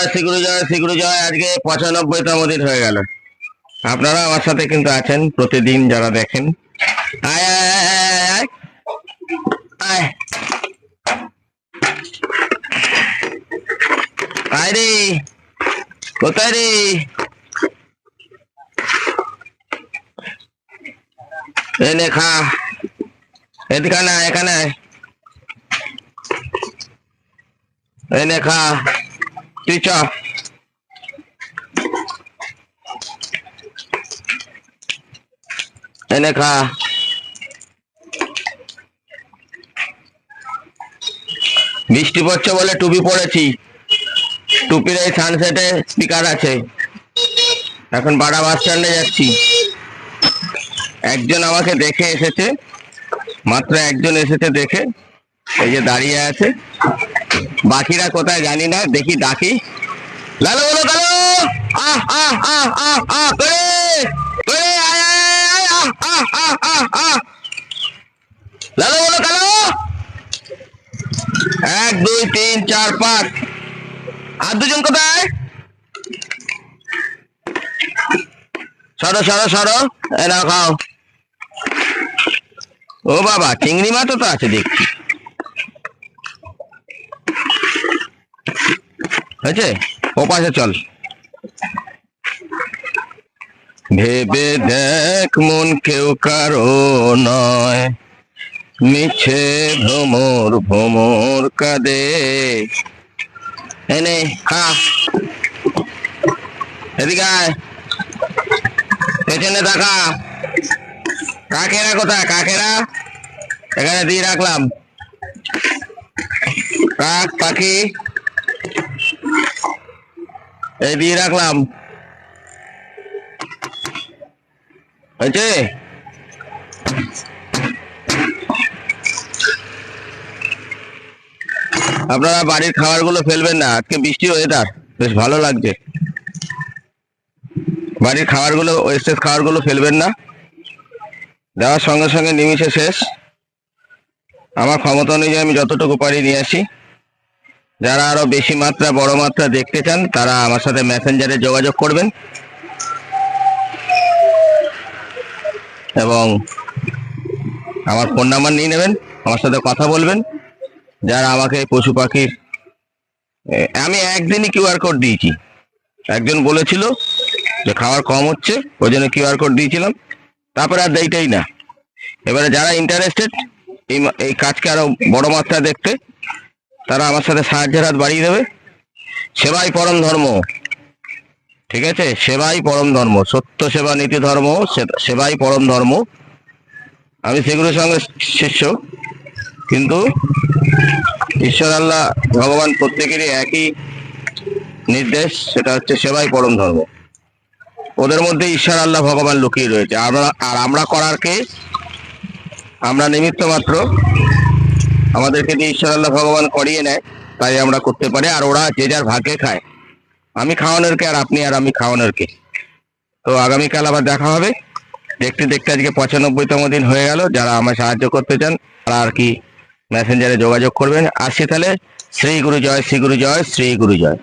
জয় শ্রী জয় শ্রী জয় আজকে পঁচানব্বইতম দিন হয়ে গেল। আপনারা আমার সাথে কিন্তু আছেন, প্রতিদিন যারা দেখেন। আয় আয় আয় কোথায় রে? এনে খা। এদিকে না, এখানে। এনে খা। চ এনে বৃষ্টি পড়ছে বলে টুপি পরেছি টুপির এই সানসেটে স্পিকার আছে। এখন বাড়া বাস স্ট্যান্ডে যাচ্ছি। একজন আমাকে দেখে এসেছে। মাত্র একজন এসেছে দেখে। এই যে দাঁড়িয়ে আছে। বাকিরা কোথায় জানি না, দেখি ডাকি। লালো বলো, কালো! লালো বলো, কালো! এক, দুই, তিন, চার, পাঁচ। আর দুজন কোথায়? সরো সরো সরো। এ নাও, খাও। ও বাবা, চিংড়ি মাছও তো আছে দেখছি। হয়েছে? ও পাশে চল। ভেবে দেখ মন কেউ কারও নয়। মিছে ভ্রমর ভ্রমর কাঁদে। এনে খা। এদিকে পেছনে দেখা। কাকেরা কোথায়? কাকেরা? এখানে দিয়ে রাখলাম। কাক, পাখি? এই দিয়ে রাখলাম। হয়েছে? আপনারা বাড়ির খাবারগুলো ফেলবেন না, আজকে বৃষ্টি ওয়েদার বেশ ভালো লাগছে। বাড়ির খাবারগুলো ওয়েস্টেজ খাবারগুলো ফেলবেন না। দেওয়ার সঙ্গে সঙ্গে নিমিশে শেষ। আমার ক্ষমতা অনুযায়ী আমি যতটুকু পারি নিয়ে আসি। যারা আরও বেশি মাত্রা, বড় মাত্রা দেখতে চান, তারা আমার সাথে মেসেঞ্জারে যোগাযোগ করবেন। এবং আমার ফোন নাম্বার নিয়ে নেবেন, আমার সাথে কথা বলবেন। যারা আমাকে পশু পাখির আমি একদিনই কিউআর কোড দিয়েছি। একজন বলেছিল যে খাবার কম হচ্ছে, ওই জন্য কিউআর কোড দিয়েছিলাম। তারপরে আর দেইটাই না। এবারে যারা ইন্টারেস্টেড এই কাজকে আরও বড় মাত্রা দেখতে তারা আমার সাথে সাহায্যের হাত বাড়িয়ে দেবে। সেবাই পরম ধর্ম। ঠিক আছে? সেবাই পরম ধর্ম। সত্য সেবা, নীতি ধর্ম সেবাই পরম ধর্ম। আমি সেগুলোর সঙ্গে শিষ্য। কিন্তু ঈশ্বর, আল্লাহ, ভগবান প্রত্যেকেরই একই নির্দেশ। সেটা হচ্ছে সেবাই পরম ধর্ম। ওদের মধ্যে ঈশ্বর, আল্লাহ, ভগবান লুকিয়ে রয়েছে। আমরা আর আমরা করার কে? আমরা নিমিত্ত মাত্র আমাদেরকে দিয়ে ঈশ্বর আল্লাহ ভগবান করিয়ে নেয়, তাই আমরা করতে পারি, আর ওরা যে যার ভাগ্যে খায়। আমি খাওয়ানোর কে আর আপনি আর আমি খাওয়ানোর কে তো আগামীকাল আবার দেখা হবে। দেখতে দেখতে আজকে পঁচানব্বইতম দিন হয়ে গেল, যারা আমার সাহায্য করতে চান, তারা আর কি মেসেঞ্জারে যোগাযোগ করবেন। আসছি তাহলে, শ্রী গুরু জয়, শ্রী গুরু জয়, শ্রী গুরু জয়।